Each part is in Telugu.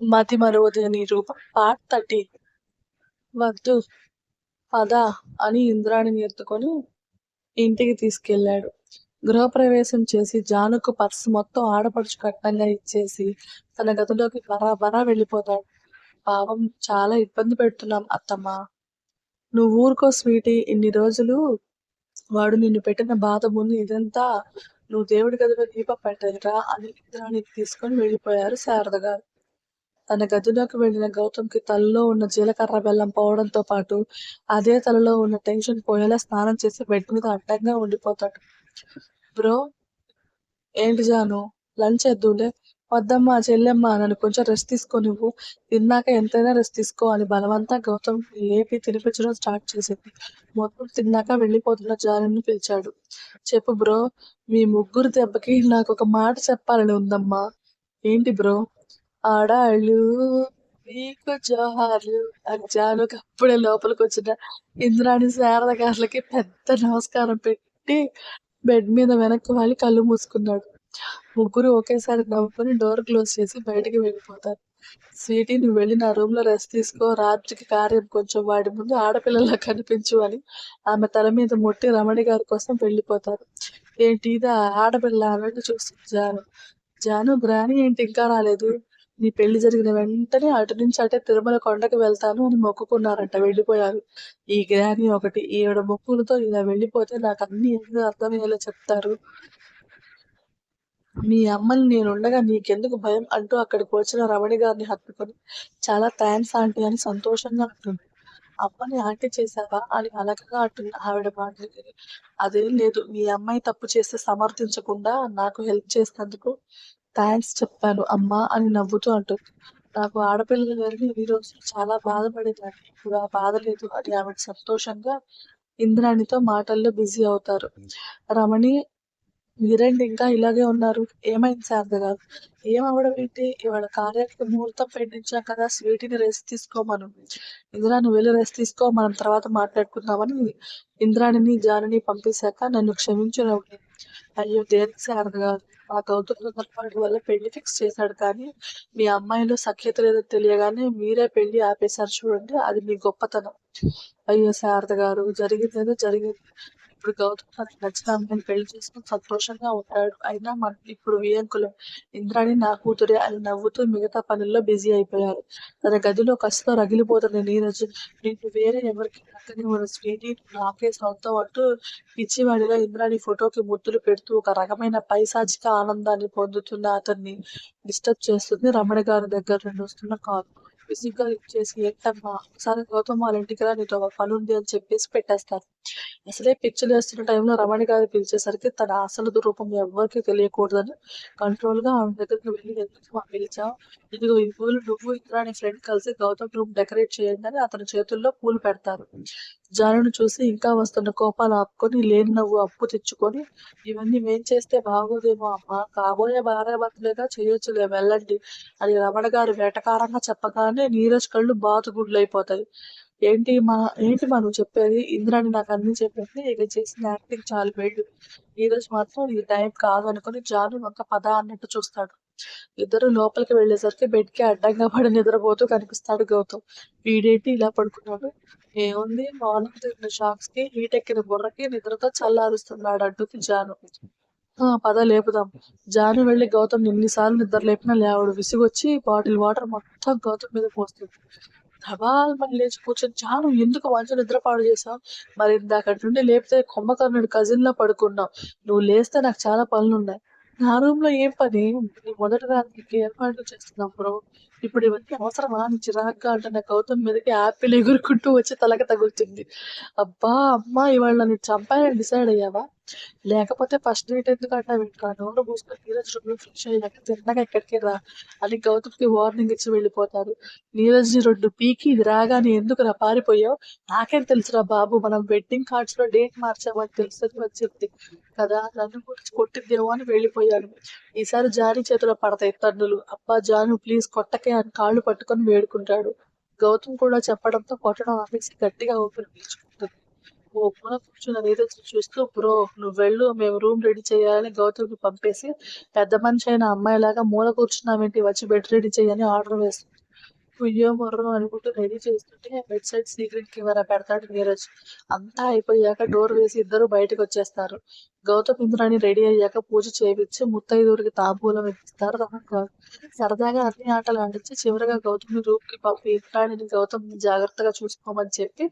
మతి మరువదని రూపం పార్ట్ థర్టీ. వద్దు. పద అని ఇంద్రాణిని ఎత్తుకొని ఇంటికి తీసుకెళ్ళాడు. గృహప్రవేశం చేసి జానుకు పర్సు మొత్తం ఆడపడుచు కట్నంగా ఇచ్చేసి తన గదిలోకి బరాబరా వెళ్ళిపోతాడు. పాపం చాలా ఇబ్బంది పెడుతున్నాం అత్తమ్మ. నువ్వు ఊరుకో స్వీటీ ఇన్ని రోజులు వాడు నిన్ను పెట్టిన బాధ ముందు ఇదంతా నువ్వు దేవుడి గదిలో దీపం పెట్టదురా అని ఇంద్రాణిని తీసుకొని వెళ్ళిపోయారు శారద గారు. తన గదిలోకి వెళ్ళిన గౌతమ్కి తలలో ఉన్న జీలకర్ర బెల్లం పోవడంతో పాటు అదే తలలో ఉన్న టెన్షన్ పోయేలా స్నానం చేసి బెడ్ మీద అడ్డంగా ఉండిపోతాడు. బ్రో ఏంటి జాను? లంచ్ చేద్దులే వద్దమ్మా చెల్లెమ్మ నన్ను కొంచెం రెస్ట్ తీసుకో నువ్వు తిన్నాక ఎంతైనా రెస్ట్ తీసుకో అని బలవంతా గౌతమ్ లేపి తినిపించడం స్టార్ట్ చేసింది. మొత్తం తిన్నాక వెళ్ళిపోతున్న జానుని పిలిచాడు. చెప్పు బ్రో మీ ముగ్గురు దెబ్బకి నాకు ఒక మాట చెప్పాలని ఉందమ్మా. ఏంటి బ్రో? ఆడాళ్ళు. మీకు జోహార్లు అని అప్పుడే లోపలికి వచ్చిన ఇంద్రాణి శారద గారులకి పెద్ద నమస్కారం పెట్టి బెడ్ మీద వెనక్కి వాలి కళ్ళు మూసుకున్నాడు. ముగ్గురు ఒకేసారి నవ్వుకొని డోర్ క్లోజ్ చేసి బయటికి వెళ్ళిపోతారు. స్వీటీ నువ్వు వెళ్ళి నా రూమ్లో రెస్ట్ తీసుకో. రాత్రికి కార్యం కొంచెం వాడి ముందు ఆడపిల్లలా కనిపించు అని ఆమె తల మీద ముట్టి రమణి గారి కోసం వెళ్ళిపోతారు. ఏంటి ఇది? ఆడపిల్ల అన్నట్టు చూస్తుంది జాను. జాను గ్రాని ఏంటి? ఇంకా రాలేదు. నీ పెళ్ళి జరిగిన వెంటనే అటు నుంచి అటే తిరుమల కొండకు వెళ్తాను అని మొక్కుకున్నారంట వెళ్ళిపోయారు. ఈ గ్రాని ఒకటి ఏడు మొక్కులతో ఇలా వెళ్ళిపోతే నాకు అన్ని ఎందుకు అర్థమయ్యేలా చెప్తారు. మీ అమ్మని నేనుండగా నీకెందుకు భయం అంటూ అక్కడికి వచ్చిన రమణి గారిని హత్తుకొని చాలా థ్యాంక్స్ ఆంటీ అని సంతోషంగా అంటుంది. అమ్మని ఆంటీ చేశావా? అని అలకగా అంటుంది ఆవిడ మాట్లాడి అదేం లేదు మీ అమ్మాయి తప్పు చేస్తే సమర్థించకుండా నాకు హెల్ప్ చేసినందుకు థ్యాంక్స్ చెప్పాను. అమ్మా అని నవ్వుతూ అంటుంది నాకు ఆడపిల్లలు లేరని ఈ రోజు చాలా బాధపడేదాన్ని. ఇప్పుడు ఆ బాధ లేదు అని ఆవిడ సంతోషంగా ఇంద్రాణితో మాటల్లో బిజీ అవుతారు. రమణి మీరేంటి ఇంకా ఇలాగే ఉన్నారు. ఏమైంది శారద? గారు ఏమవడం ఏంటి ఇవాళ కార్యానికి ముహూర్తం పెట్టించాం కదా స్వీటీని రెస్ట్ తీసుకోమను. ఇందిరా నువ్వు వెళ్ళి రెస్ట్ తీసుకో మనం తర్వాత మాట్లాడుకుందామని ఇంద్రాణిని జానిని పంపేశాక నన్ను క్షమించు రమణి. అయ్యో దేనికి సార్ గారు ఆ గౌతమ్ తొందరపాటు వల్ల పెళ్ళి ఫిక్స్ చేశాడు కానీ మీ అమ్మాయిలో సఖ్యత లేదో తెలియగానే మీరే పెళ్ళి ఆపేశారు చూడండి అది మీ గొప్పతనం. అయ్యో శారద గారు జరిగిందేదో జరిగింది. ఇప్పుడు గౌతమ్ తనకి నచ్చిన అమ్మాయిని పెళ్ళి చేసుకుని సంతోషంగా ఉంటాడు. అయినా మన ఇప్పుడు వియంకులం ఇంద్రాణి నా కూతురే అని నవ్వుతూ మిగతా పనుల్లో బిజీ అయిపోయారు. తన గదిలో కసితో రగిలిపోతున్న నీరజ్ నీకు వేరే ఎవరికి నక్కని మన స్వీటీ నాకే సొంతం అంటూ పిచ్చివాడిగా ఇంద్రాణి ఫోటోకి ముద్దులు పెడుతూ ఒక రకమైన పైశాచిక ఆనందాన్ని పొందుతున్న అతన్ని డిస్టర్బ్ చేస్తుంది రమణ గారి దగ్గర నుండి వస్తున్న కాల్. విసిగ్గా చేసి ఏంటమ్మా ఒకసారి గౌతమ్ వాళ్ళ ఇంటికి రా నీతో ఒక పని ఉంది అని చెప్పేసి పెట్టేస్తారు. అసలే పిచ్చులు వేస్తున్న టైంలో రమణి గారు పిలిచేసరికి తన అసలు రూపం ఎవరికి తెలియకూడదని కంట్రోల్గా ఆమె దగ్గరికి వెళ్ళి ఎందుకు మా ఇదిగో ఈ పూలు నువ్వు ఇంకా నీ ఫ్రెండ్ కలిసి గౌతమ్ రూమ్ డెకరేట్ చేయండి అని అతని చేతుల్లో పూలు పెడతారు. జానును చూసి ఇంకా వస్తున్న కోపాలు ఆపుకొని లేని నువ్వు అప్పు తెచ్చుకొని ఇవన్నీ మేం చేస్తే బాగోదేమో అమ్మా కాబోయే భార్యాభర్తలేగా చేయొచ్చులే వెళ్ళండి అని రమణ గారు వేటకారంగా చెప్పగానే నీరజ్ కళ్ళు బాతుగుడ్లైపోతాయి ఏంటి మా ఏంటి మనం చెప్పేది? ఇంద్రాని నాకు అన్ని చెప్పింది. ఇక చేసిన యాక్టింగ్ చాలు వెళ్ళు ఈరోజు మాత్రం ఈ టైం కాదు అనుకుని జాను ఒక పద అన్నట్టు చూస్తాడు. ఇద్దరు లోపలికి వెళ్ళేసరికి బెడ్కి అడ్డంగా పడి నిద్రపోతూ కనిపిస్తాడు గౌతమ్. వీడేంటి ఇలా పడుకున్నాడు? ఏముంది? మార్నింగ్ తిరిగిన షాక్స్కి హీట్ ఎక్కిన బుర్రకి నిద్రతో చల్లారుస్తున్నాడు అడ్డుకి జాను. ఆ పద లేపుదాం. జాను వెళ్ళి గౌతమ్ ఎన్నిసార్లు నిద్ర లేపినా లేవడు. విసిగొచ్చి బాటిల్ వాటర్ మొత్తం గౌతమ్ మీద పోస్తుంది. ధబాల్ మళ్ళీ లేచి కూర్చొని చాను ఎందుకు మంచి నిద్ర పాడు చేసావు మరి ఇందాకటి నుండి లేపితే కొమ్మకర్ణుడు కజిన్లో పడుకున్నావు. నువ్వు లేస్తే నాకు చాలా పనులు ఉన్నాయి నా రూమ్లో ఏం పని? నీ మొదటి దానికి ఏర్పాట్లు చేస్తున్నాం బ్రో? ఇప్పుడు ఇవన్నీ అవసరమా అని చిరాగ్గా అంటున్న గౌతమ్ మీదకి యాపిల్ ఎగురుకుంటూ వచ్చి తలక తగులుతుంది. అబ్బా అమ్మా ఇవాళ నేను చంపాలని డిసైడ్ అయ్యావా? లేకపోతే ఫస్ట్ నైట్ ఎందుకు అంటావు ఇంకా నోరు మూసుకొని నీరజ్ రూమ్ ఫ్రెష్ అయ్యాక తిన్నాక ఎక్కడికి రా? అని గౌతమ్కి వార్నింగ్ ఇచ్చి వెళ్ళిపోతారు. నీరజ్ రెండు పీకి ఇది రాగానే ఎందుకు రా పారిపోయావు? నాకేం తెలుసురా బాబు మనం వెడ్డింగ్ కార్డ్స్లో డేట్ మార్చామని తెలుస్తుంది వచ్చింది కదా నన్ను గురించి కొట్టిద్దేమో అని వెళ్ళిపోయాను. ఈసారి జాని చేతిలో పడతాయి తన్నులు. అబ్బా జాను ప్లీజ్ కొట్టక. అని కాళ్ళు పట్టుకొని వేడుకుంటాడు. గౌతమ్ కూడా చెప్పడంతో కొట్టడం ఆపేసి గట్టిగా ఊపిరి పీల్చుకుంటుంది. ఓ మూల కూర్చున్న అదేదో చూస్తూ బ్రో నువ్వు వెళ్ళు మేము రూమ్ రెడీ చేయాలని గౌతమ్కి పంపేసి పెద్ద మనిషి అయిన అమ్మాయిలాగా మూల కూర్చున్నామేంటి వచ్చి బెడ్ రెడీ చేయని ఆర్డర్ వేస్తుంది. పుయ్యో మొర్రో అనుకుంటూ రెడీ చేస్తుంటే బెడ్ సైడ్ సీక్రెట్ కెమెరా పెడతాడు నీరజ్. అంతా అయిపోయాక డోర్ వేసి ఇద్దరు బయటకు వచ్చేస్తారు. గౌతమ్ ఇంద్రాణి రెడీ అయ్యాక పూజ చేయించి ముత్తైదువురికి తాంబూలం ఇస్తారు సరదాగా అన్ని ఆటలు ఆడించి చివరిగా గౌతమ్ని రూమ్కి పంపి ఇంద్రాణిని గౌతమ్ జాగ్రత్తగా చూసుకోమని చెప్పి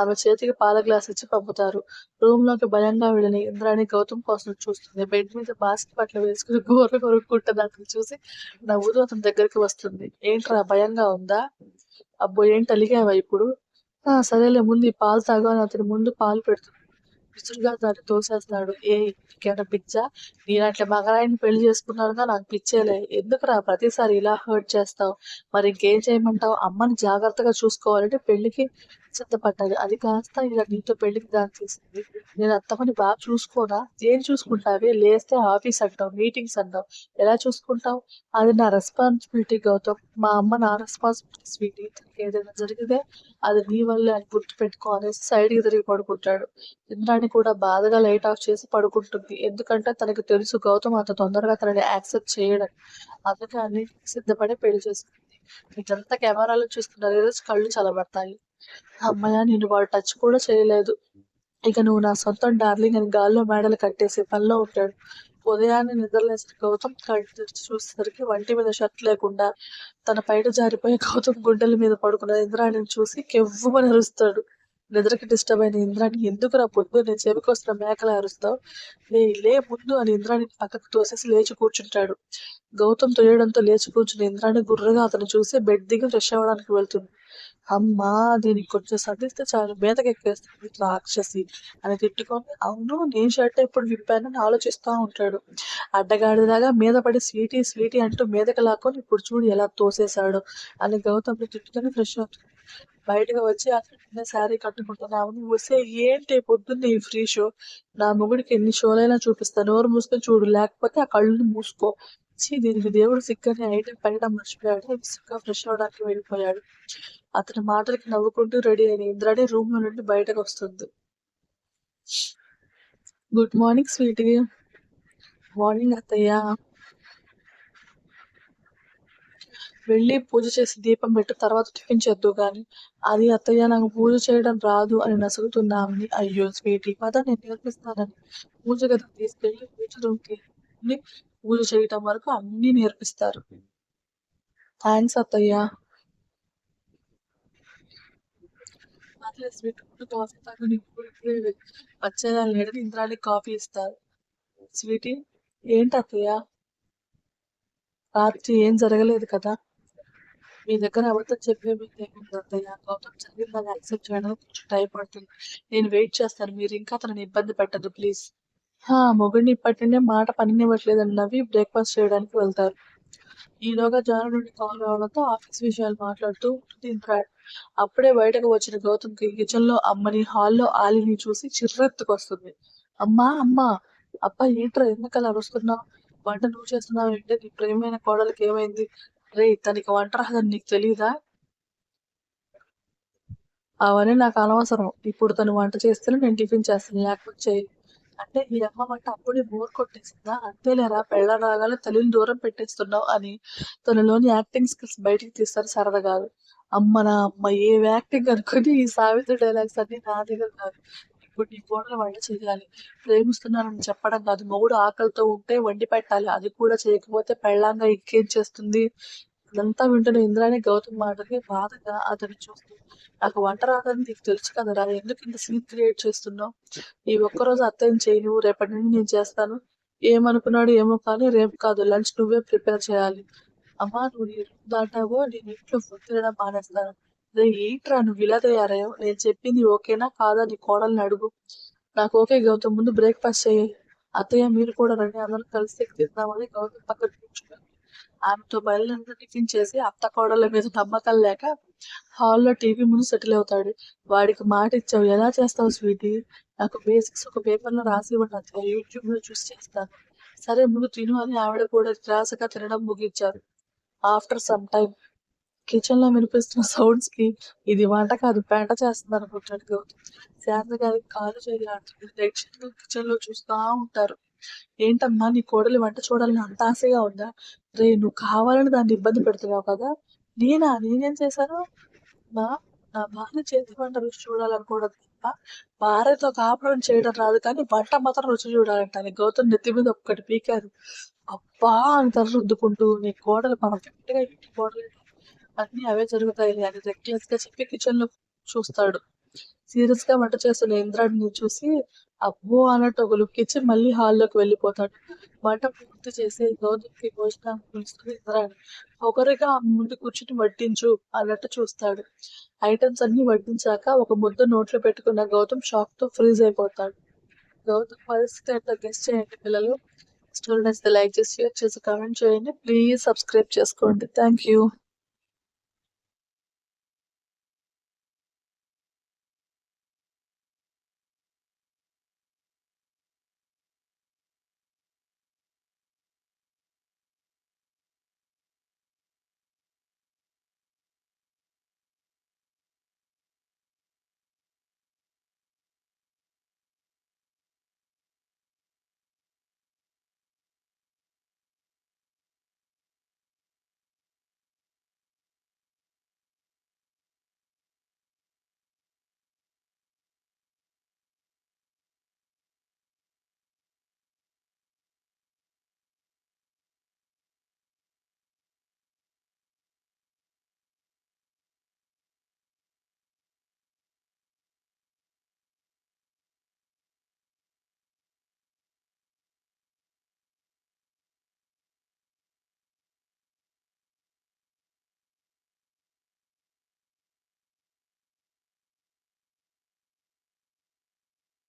ఆమె చేతికి పాల గ్లాస్ ఇచ్చి పంపుతారు. రూమ్లోకి భయంగా వెళ్ళిన ఇంద్రాణి గౌతమ్ కోసం చూస్తుంది. బెడ్ మీద బాస్కెట్ బట్టలు వేసుకుని గోర కొరుక్కుంటుంది అతను చూసి నవ్వుతూ అతని దగ్గరికి వస్తుంది. ఏంట్రా భయంగా ఉందా? అబ్బో ఏంటి అలిగావా ఇప్పుడు? సరేలే ముందు ఈ పాలు తాగు అని అతని ముందు పాలు పెడుతుంది. విసురుగా దాన్ని తోసేస్తాడు ఏ ఇంటికైనా పిచ్చా? నేను అట్లా మగరాయిని పెళ్ళి చేసుకున్నానుగా నాకు పిచ్చేలే ఎందుకురా ప్రతిసారి ఇలా హర్ట్ చేస్తావు? మరి ఇంకేం చేయమంటావు? అమ్మని జాగ్రత్తగా చూసుకోవాలంటే పెళ్ళికి సిద్ధపడ్డది అది కాస్త ఇలా నీతో పెళ్ళికి దారి తీసింది. నేను అత్తమని బాగా చూసుకోనా? ఏం చూసుకుంటావే? లేస్తే ఆఫీస్ అంటావు మీటింగ్స్ అంటావు. ఎలా చూసుకుంటావు? అది నా రెస్పాన్సిబిలిటీ గౌతమ్. మా అమ్మ నా రెస్పాన్సిబిలిటీ స్వీటీ ఏదైనా జరిగితే అది నీ వల్లే అని గుర్తు పెట్టుకో అనేసి సైడ్కి తిరిగి పడుకుంటాడు. ఇంద్రాణి కూడా బాధగా లైట్ ఆఫ్ చేసి పడుకుంటుంది. ఎందుకంటే తనకు తెలుసు గౌతమ్ అంత తొందరగా తనని యాక్సెప్ట్ చేయడం. అందుకే అన్ని సిద్ధపడి పెళ్ళి చేసుకుంది. ఇదంతా కెమెరాలో చూస్తున్నారు. ఈరోజు కళ్ళు చలబడతాయి అమ్మయ్య నేను వాడు టచ్ కూడా చేయలేదు. ఇక నువ్వు నా సొంతం డార్లింగ్ అని గాల్లో మేడలు కట్టేసి పనిలో ఉంటాడు. ఉదయాన్నే నిద్రలేసిన గౌతమ్ కళ్ళు తెరిచి చూసేసరికి వంటి మీద షర్ట్ లేకుండా తన పైట జారిపోయి గౌతమ్ గుండెల మీద పడుకున్న ఇంద్రాణిని చూసి కెవ్వుమని అరుస్తాడు. నిద్రకి డిస్టర్బ్ అయిన ఇంద్రాణి ఎందుకు రా పొద్దు? నేను చెవికొస్తున్న మేకలు అరుస్తావు? లే లే ముందు అని ఇంద్రాణి పక్కకు తోసేసి లేచి కూర్చుంటాడు. గౌతమ్ తొయ్యడంతో లేచి కూర్చుని ఇంద్రాణి గుర్రగా అతను చూసి బెడ్ దిగి ఫ్రెష్ అవ్వడానికి వెళ్తుంది. అమ్మా దీనికి కొంచెం సర్దిస్తే చాలు. మీదకి ఎక్కేస్తుంది రాక్షసి అని తిట్టుకొని అవును నేను షర్ట్ ఎప్పుడు విప్పానని ఆలోచిస్తూ ఉంటాడు. అడ్డగాడిలాగా మీద పడి స్వీటీ స్వీటీ అంటూ మీదకి లాక్కొని ఇప్పుడు చూడు ఎలా తోసేశాడు అని గౌతమ్ని తిట్టుకొని ఫ్రెష్ అవుతుంది బయటకు వచ్చి అతను శారీ కట్టుకుంటున్నావు? నువ్వు వస్తే ఏంటి పొద్దున్నే ఈ ఫ్రీ షో నా మొగుడికి ఎన్ని షోలైనా చూపిస్తాను నోరు మూసుకొని చూడు. లేకపోతే ఆ కళ్ళు మూసుకో. దీనికి దేవుడు సిక్కని ఐటెం పెట్టడం మర్చిపోయాడు. సిక్క ఫ్రెష్ అవడానికి వెళ్ళిపోయాడు. అతని మాటలకి నవ్వుకుంటూ రెడీ అయిన ఇంద్రాణి రూమ్లో నుండి బయటకు వస్తుంది. గుడ్ మార్నింగ్ స్వీటీ మార్నింగ్ అత్తయ్య. వెళ్ళి పూజ చేసి దీపం పెట్టు తర్వాత టిఫిన్ చేద్దు గాని. అది అత్తయ్య నాకు పూజ చేయడం రాదు అని నసుగుతున్నామని. అయ్యో స్వీటీ పద నేను నేర్పిస్తానని. పూజ గదికి తీసుకెళ్ళి పూజ రూమ్కి పూజ చేయటం వరకు అన్ని నేర్పిస్తారు. థ్యాంక్స్ అత్తయ్య. రాత్రి స్వీట్ ముందు కాఫీ తాగు వచ్చేదాని కూడా ఇప్పుడే లేడని ఇంద్రానికి కాఫీ ఇస్తారు. స్వీటీ ఏంటి అత్తయ్య? రాత్రి ఏం జరగలేదు కదా? మీ దగ్గర ఎవరితో చెప్పే మీకు ఏముంది అత్తయ్య? గౌతమ్ జరిగిందని యాక్సెప్ట్ చేయడానికి కొంచెం టైం పడుతుంది. నేను వెయిట్ చేస్తాను. మీరు ఇంకా అతను ఇబ్బంది పెట్టదు ప్లీజ్ హా మొగుడిని ఇప్పటి నుండే మాట పనినివ్వట్లేదని నవ్వి బ్రేక్ఫాస్ట్ చేయడానికి వెళ్తారు. ఈలోగా జాను నుండి కాల్ రావడంతో ఆఫీస్ విషయాలు మాట్లాడుతూ ఉంటుంది ఇంద్రాణి అప్పుడే బయటకు వచ్చిన గౌతమ్కి కిచెన్లో అమ్మని హాల్లో ఆలిని చూసి చిర్రెత్తుకొస్తుంది. అమ్మా అమ్మా అబ్బా ఏంట్రా ఎందుకలా అరుస్తున్నావు? వంట నువ్వు చేస్తున్నావు ఏంటి నీ ప్రేమైన కోడలికి ఏమైంది? రే తనకి వంట రాదని నీకు తెలియదా అవన్నీ నాకు అనవసరం. ఇప్పుడు తను వంట చేస్తేనే నేను టిఫిన్ చేస్తాను. లేకపోతే అంటే ఈ అమ్మ వంట అప్పుడే బోర్ కొట్టేసిందా? అంతేలేరా? పెళ్ళ రాగానే తల్లిని దూరం పెట్టేస్తున్నావు అని తనలోని యాక్టింగ్ స్కిల్స్ బయటికి తీస్తారు సరదాగా అమ్మ నా అమ్మ ఏ యాక్టింగ్ అనుకుని ఈ సావిత్రి డైలాగ్స్ అన్ని నా దగ్గర కాదు. ఇప్పుడు నీ కోడలు వంట చేయాలి. ప్రేమిస్తున్నానని చెప్పడం కాదు. మొగుడు ఆకలితో ఉంటే వండి పెట్టాలి. అది కూడా చేయకపోతే పెళ్ళాంగా ఇంకేం చేస్తుంది? ఇదంతా వింటున్న ఇంద్రాని గౌతమ్ మాటకి బాధగా అతను చూస్తూ నాకు వంట రాదని నీకు తెలుసు కదరా ఎందుకు ఇంత సీన్ క్రియేట్ చేస్తున్నావు? ఈ ఒక్కరోజు అత్తయ్యం చేయి రేపటి నుండి నేను చేస్తాను. ఏమనుకున్నాడు ఏమో కానీ రేపు కాదు. లంచ్ నువ్వే ప్రిపేర్ చేయాలి. అమ్మా నువ్వు దాటావో నేను ఇంట్లో ఫుడ్ తినడం మానేస్తాను రే ఏంట్రా నువ్వు ఇలా తయారయ్యో నేను చెప్పింది ఓకేనా కాదా? నీ కోడల్ని అడుగు. నాకు ఓకే గౌతమ్ ముందు బ్రేక్ఫాస్ట్ చేయి. అత్తయ్య మీరు కూడా రండి అందరం కలిసి తిందామని గౌతమ్ పక్కన కూర్చున్నాను ఆమెతో బయలుదేరి టిఫిన్ చేసి అత్త కోడళ్ళ మీద నమ్మకం లేక హాల్లో టీవీ ముందు సెటిల్ అవుతాడు. వాడికి మాట ఇచ్చావు ఎలా చేస్తావు స్వీటీ? నాకు బేసిక్స్ ఒక పేపర్లో రాసి ఇవ్వండి అత్తయ్య యూట్యూబ్లో చూసి చేస్తాను. సరే ముందు తిను అని ఆవిడ కూడా త్రాసగా తినడం ముగించారు. ఆఫ్టర్ సమ్ టైం కిచెన్లో వినిపిస్తున్న సౌండ్స్కి ఇది వంట కాదు పేట చేస్తుంది అనుకుంటాడు గౌతమ్ శారద గారికి కాలు చేయాలంటుంది కిచెన్లో చూస్తా ఉంటారు. ఏంటమ్మా నీ కోడలి వంట చూడాలని అంత ఆశగా ఉందా? రే నువ్వు కావాలని దాన్ని ఇబ్బంది పెడుతున్నావు కదా. నేనా? నేనేం చేశాను? మా నా భార్య చేతి వంట రుచి చూడాలనుకోవడం తప్ప భార్యతో కాపురం చేయడం రాదు. కానీ వంట మాత్రం రుచి చూడాలంటాను గౌతమ్ నెత్తి మీద ఒక్కటి పీకారు. అబ్బా! అని తల రుద్దుకుంటూ నీ కోడలు మనం గట్టిగా ఇంటి కోడలు. అన్ని అవే జరుగుతాయి. అని రెక్లెస్గా చెప్పి కిచెన్లో చూస్తాడు. సీరియస్గా వంట చేస్తున్న ఇంద్రాడిని చూసి అబ్బో అన్నట్టు ఒక లుక్ ఇచ్చి మళ్ళీ హాల్లోకి వెళ్ళిపోతాడు. వంట పూర్తి చేసి గౌతమ్కి భోజనానికి పిలుస్తుంది ఒకరిగా ముందు కూర్చుని వడ్డించు అన్నట్టు చూస్తాడు. ఐటమ్స్ అన్ని వడ్డించాక ఒక ముద్ద నోట్లో పెట్టుకున్న గౌతమ్ షాక్తో ఫ్రీజ్ అయిపోతాడు. గౌతమ్ పరిస్థితి ఎట్లా గెస్ట్ చేయండి పిల్లలు. స్టోరీ నచ్చితే లైక్ చేసి షేర్ చేసి కామెంట్ చేయండి. ప్లీజ్ సబ్స్క్రైబ్ చేసుకోండి. Thank you